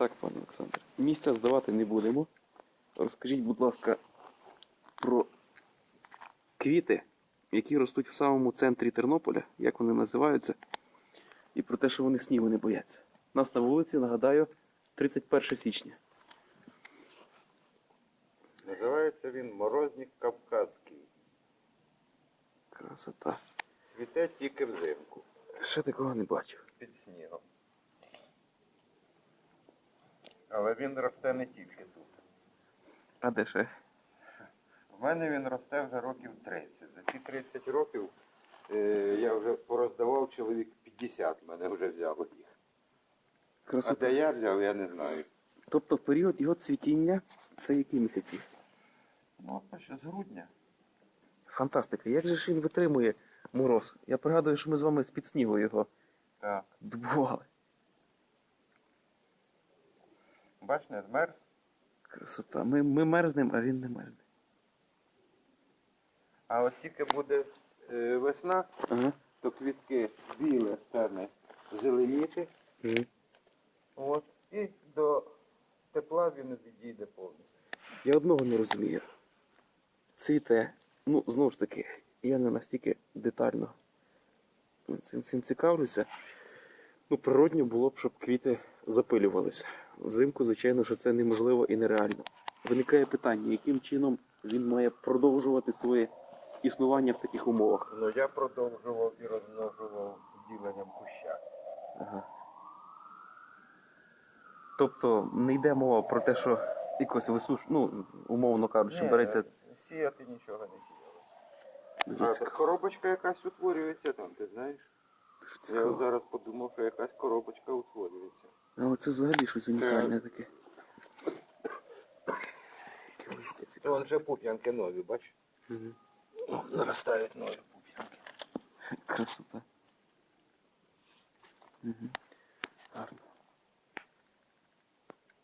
Так, пане Олександр. Місця здавати не будемо. Розкажіть, будь ласка, про квіти, які ростуть в самому центрі Тернополя, як вони називаються, і про те, що вони снігу не бояться. У нас на вулиці, нагадаю, 31 січня. Називається він Морозник Кавказький. Красота. Цвіте тільки взимку Ще такого не бачив. під снігом. Але він росте не тільки тут. А де ще? В мене він росте вже років 30. За ці 30 років е, я вже пороздавав чоловік 50, мене вже взяло їх. А де я взяв, я не знаю. Тобто період його цвітіння це які місяці? Ну, а що з грудня. Фантастика. Як же ж він витримує мороз? Я пригадую, що ми з вами з-під снігу його Так. добували. Бач, не змерз. Красота. Ми, ми мерзнемо, а він не мерзне. А от тільки буде е, весна, Ага. то квітки біле стане зеленіти. Мгм. От, і до тепла він відійде повністю. Я одного не розумію. Цвіте. Ну, знову ж таки, я не настільки детально цим, цим цікавлюся. Ну, природньо було б, щоб квіти запилювалися. Взимку, звичайно, що це неможливо і нереально. Виникає питання, яким чином він має продовжувати своє існування в таких умовах. Ну я продовжував і розмножував діленням куща. Ага. Тобто не йде мова про те, що якось висуш... ну, умовно кажучи, береться. сіяти нічого не сіялося. Коробочка якась утворюється там, ти знаєш? Я от зараз подумав, що якась коробочка утворюється. А це взагалі щось унікальне таке. Вон вже пуп'янки нові, бач? Угу. Наростають нові пуп'янки. Красота. Угу.